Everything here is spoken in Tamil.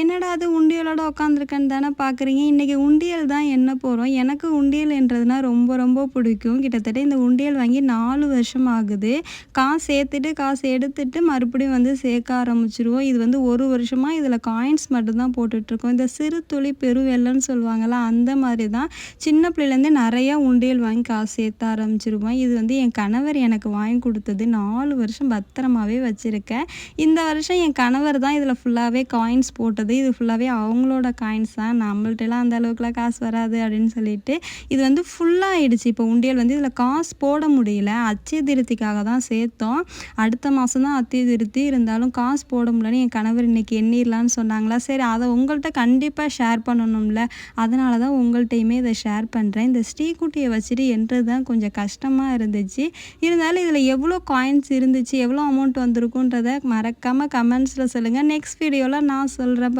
என்னடா அது உண்டியலோட உட்காந்துருக்கேன்னு தானே பார்க்குறீங்க இன்றைக்கி உண்டியல் தான் என்ன போகிறோம் எனக்கு உண்டியல் என்றதுனா ரொம்ப ரொம்ப பிடிக்கும். கிட்டத்தட்ட இந்த உண்டியல் வாங்கி நாலு வருஷம் ஆகுது. காசு சேர்த்துட்டு காசு எடுத்துட்டு மறுபடியும் வந்து சேர்க்க ஆரம்பிச்சிருவோம். இது வந்து ஒரு வருஷமாக இதில் காயின்ஸ் மட்டும்தான் போட்டுட்ருக்கோம். இந்த சிறு துளி பெருவெள்ளன்னு சொல்லுவாங்கள்ல அந்த மாதிரி தான் சின்ன பிள்ளைலேருந்தே நிறையா உண்டியல் வாங்கி காசு சேர்த்த ஆரம்பிச்சிருவோம். இது வந்து என் கணவர் எனக்கு வாங்கி கொடுத்தது. நாலு வருஷம் பத்திரமாவே வச்சுருக்கேன். இந்த வருஷம் என் கணவர் தான் இதில் ஃபுல்லாகவே காயின்ஸ் போட்டது. இது ஃபுல்லாகவே அவங்களோட காயின்ஸ் தான். நம்மள்ட்டலாம் அந்த அளவுக்குலாம் காசு வராது அப்படின்னு சொல்லிட்டு இது வந்து ஃபுல்லாகிடுச்சு இப்போ உண்டியல் வந்து இதில் காசு போட முடியல. அச்சய திருத்திக்காக தான் சேர்த்தோம். அடுத்த மாதம் தான் அத்திய திருத்தி. இருந்தாலும் காசு போட முடியலன்னு என் கணவர் இன்றைக்கி எண்ணிடலான்னு சொன்னாங்களா? சரி அதை உங்கள்கிட்ட கண்டிப்பாக ஷேர் பண்ணணும்ல. அதனால தான் உங்கள்கிட்டையுமே இதை ஷேர் பண்ணுறேன் இந்த ஸ்ரீகுட்டியை வச்சுட்டு என்றது தான் கொஞ்சம் கஷ்டமாக இருந்துச்சு. இருந்தாலும் இதில் எவ்வளோ காயின்ஸ் இருந்துச்சு? எவ்வளோ அமௌண்ட் வந்திருக்குன்றதை மறக்காமல் கமெண்ட்ஸில் சொல்லுங்கள் நெக்ஸ்ட் வீடியோவில் நான் சொல்கிறேன்